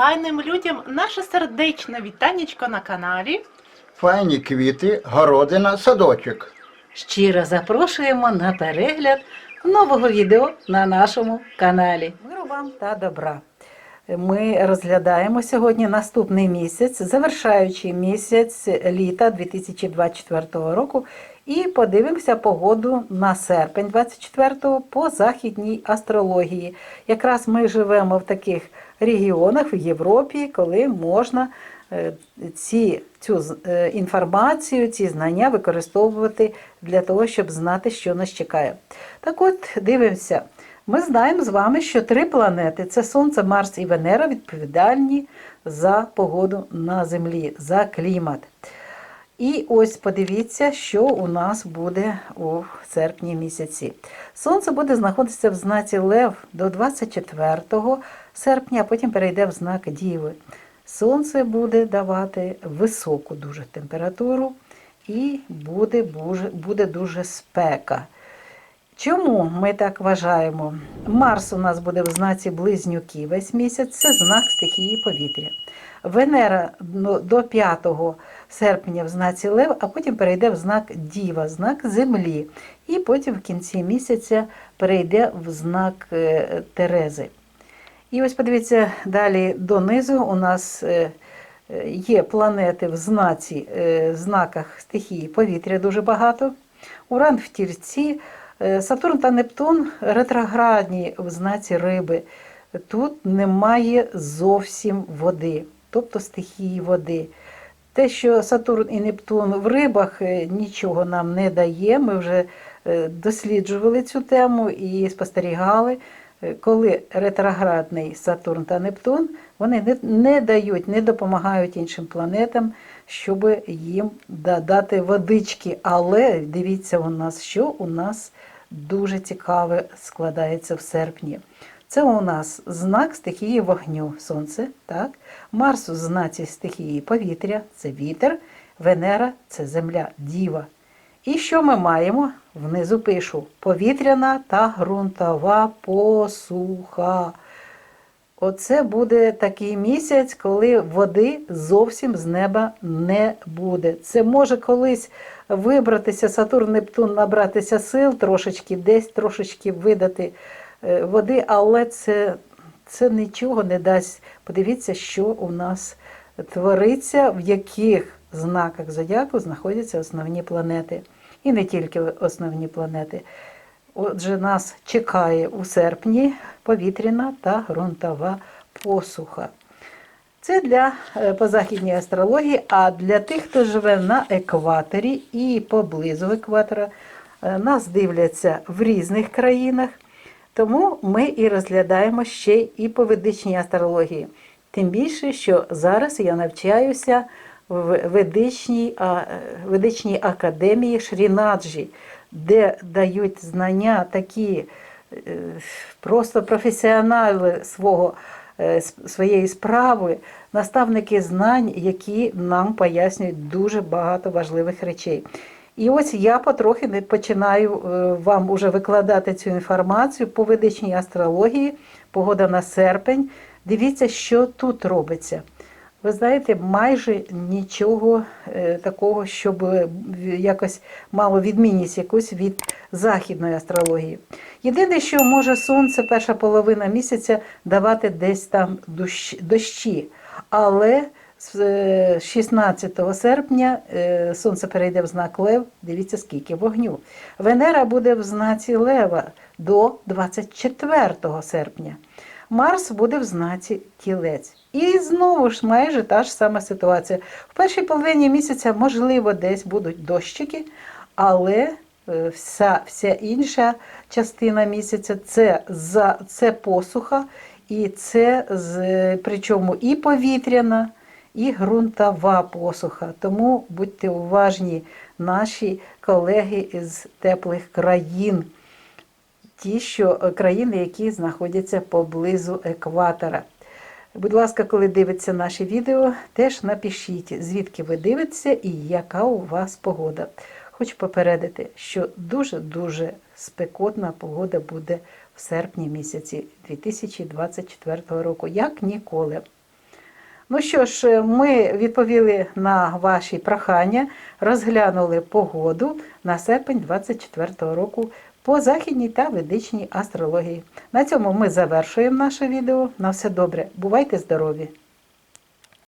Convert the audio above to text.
файним людям наше сердечне вітанечко на каналі. Файні квіти, городина, садочок. Щиро запрошуємо на перегляд нового відео на нашому каналі. Миру вам та добра. Ми розглядаємо сьогодні наступний місяць, завершаючий місяць літа 2024 року, і подивимося погоду на серпень 24 по західній астрології. Якраз ми живемо в таких регіонах в Європі, коли можна е, ці, цю е, інформацію, ці знання використовувати для того, щоб знати, що нас чекає. Так от, дивимося. Ми знаємо з вами, що три планети це Сонце, Марс і Венера відповідальні за погоду на Землі, за клімат. І ось подивіться, що у нас буде у серпні місяці. Сонце буде знаходитися в знаці Лев до 24 серпня, а потім перейде в знак Діви. Сонце буде давати високу дуже температуру і буде, буде дуже спека. Чому ми так вважаємо? Марс у нас буде в знаці близнюки весь місяць, це знак стихії повітря. Венера ну, до 5 серпня в знаці Лев, а потім перейде в знак Діва, знак Землі. І потім в кінці місяця перейде в знак е, Терези. І ось подивіться далі донизу у нас е, є планети в знаці, е, знаках стихії повітря дуже багато. Уран в тільці, е, Сатурн та Нептун ретроградні в знаці риби. Тут немає зовсім води, тобто стихії води. Те, що Сатурн і Нептун в рибах е, нічого нам не дає. Ми вже е, досліджували цю тему і спостерігали, е, коли ретроградний Сатурн та Нептун вони не, дають, не допомагають іншим планетам, щоб їм да- дати водички. Але дивіться у нас, що у нас дуже цікаве складається в серпні. Це у нас знак стихії вогню, сонце, так? Марс у знаці стихії повітря це вітер, Венера це земля, діва. І що ми маємо? Внизу пишу: повітряна та ґрунтова посуха. Оце буде такий місяць, коли води зовсім з неба не буде. Це може колись вибратися Сатурн, Нептун, набратися сил трошечки, десь трошечки видати води, але це, це нічого не дасть. Подивіться, що у нас твориться, в яких знаках зодіаку знаходяться основні планети. І не тільки основні планети. Отже, нас чекає у серпні повітряна та ґрунтова посуха. Це для е, позахідній астрології, а для тих, хто живе на екваторі і поблизу екватора, е, нас дивляться в різних країнах. Тому ми і розглядаємо ще і по ведичній астрології. Тим більше, що зараз я навчаюся в ведичній, ведичній академії Шрінаджі, де дають знання такі е, просто професіонали свого, е, своєї справи, наставники знань, які нам пояснюють дуже багато важливих речей. І ось я потрохи починаю е, вам уже викладати цю інформацію по ведичній астрології, погода на серпень. Дивіться, що тут робиться. Ви знаєте, майже нічого е, такого, щоб е, якось мало відмінність якусь від західної астрології. Єдине, що може сонце перша половина місяця давати десь там дощі, але з е, 16 серпня е, сонце перейде в знак Лев. Дивіться, скільки вогню. Венера буде в знаці Лева до 24 серпня. Марс буде в знаці тілець. І знову ж майже та ж сама ситуація. В першій половині місяця, можливо, десь будуть дощики, але е, вся, вся інша частина місяця це, за, це посуха, і це з, причому і повітряна, і ґрунтова посуха. Тому будьте уважні, наші колеги із теплих країн ті, що е, країни, які знаходяться поблизу екватора. Будь ласка, коли дивиться наші відео, теж напишіть, звідки ви дивитеся і яка у вас погода. Хочу попередити, що дуже-дуже спекотна погода буде в серпні місяці 2024 року, як ніколи. Ну що ж, ми відповіли на ваші прохання, розглянули погоду на серпень 24 року по західній та ведичній астрології. На цьому ми завершуємо наше відео. На все добре. Бувайте здорові!